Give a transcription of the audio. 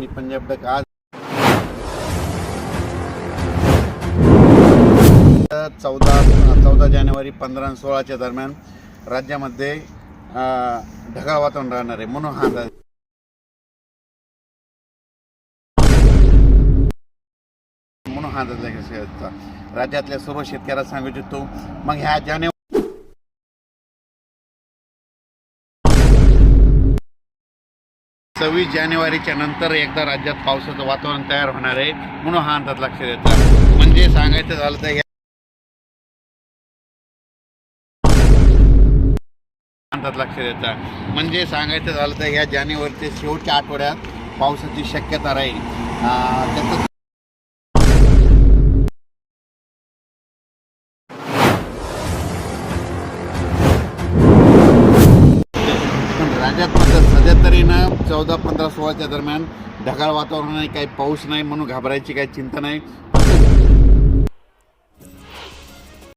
मी Punjab duck आज चौदा चौदा जानेवारी पंधरा आणि सोळाच्या दरम्यान राज्यामध्ये अं, ढगाळ वातावरण राहणार आहे. म्हणून हा अंदाज म्हणून हा अंदाज राज्यातल्या सर्व शेतकऱ्याला सांगू इच्छितो. मग ह्या जानेवारी सव्वीस जानेवारीच्या नंतर एकदा राज्यात पावसाचं वातावरण तयार होणार आहे म्हणून हा अंदाज लक्षात येतो. म्हणजे सांगायचं झालं तर अंदाज लक्षात येतात म्हणजे सांगायचं झालं तर ह्या जानेवारीच्या शेवटच्या आठवड्यात पावसाची शक्यता राहील. अं, त्याचं राज्यात चौदा पंधरा सोळाच्या दरम्यान ढगाळ वातावरण आहे काही पाऊस नाही म्हणून घाबरायची काही चिंता नाही.